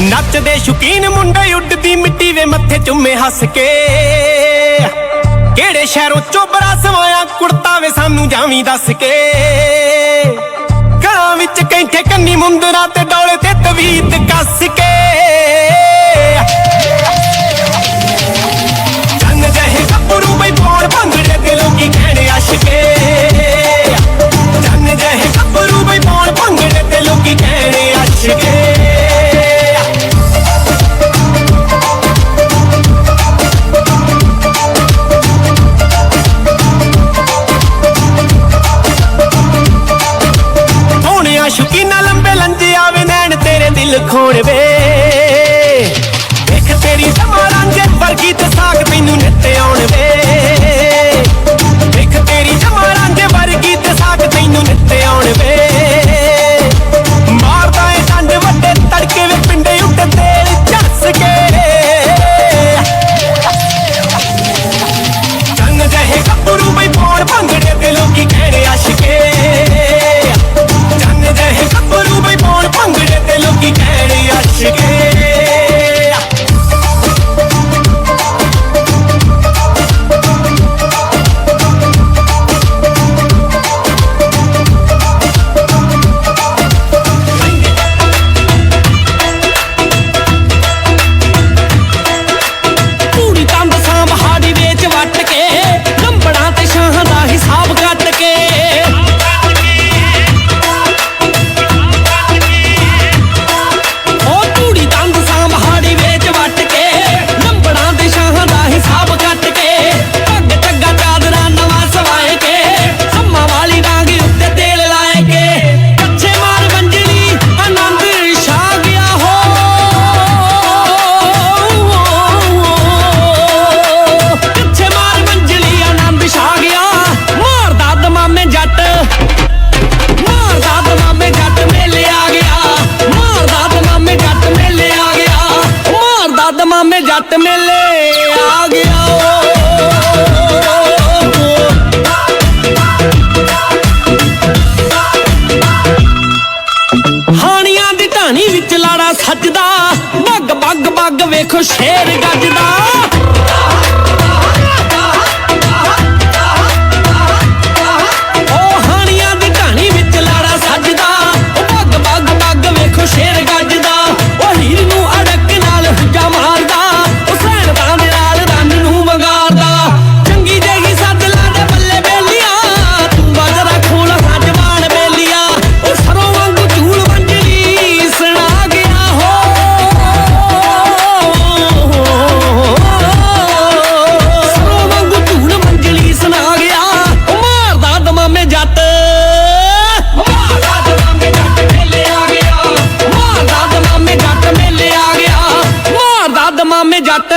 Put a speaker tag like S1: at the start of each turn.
S1: ਨੱਚਦੇ ਸ਼ੁਕੀਨ ਮੁੰਡੇ ਉੱਡਦੀ ਮਿੱਟੀ ਵੇ ਮੱਥੇ ਚੁੰਮੇ ਹੱਸ ਕੇ। ਕਿਹੜੇ ਸ਼ਹਿਰੋਂ ਚੋਬਰਾ ਸਵਾਇਆ ਕੁੜਤਾ ਵੇ ਸਾਨੂੰ ਜਾਵੀਂ ਦੱਸ ਕੇ। ਕਾਂ ਵਿੱਚ ਕੈਂਠੇ ਕੰਨੀ ਮੁੰਦਰਾ ਤੇ ਡੋਲੇ ਤੇ ਤਵੀਤ ਕੱਸ ਕੇ। ਖੋਣ ਵੇ ਵੇਖ ਤੇਰੀ ਸਮਾਂ ਰੰਗ ਵਰਗੀ ਤੇ ਸਾਗ
S2: ਭਗਤ ਮੇਲੇ ਆ ਗਿਆ ਹਾਣੀਆਂ ਦੀ ਢਾਣੀ ਵਿੱਚ ਲਾੜਾ ਸੱਜਦਾ। ਬੱਗ ਬੱਗ ਬੱਗ ਵੇਖੋ ਸ਼ੇਰ ਗੱਜਦਾ। ਮਾਮੇ ਜੱਟ।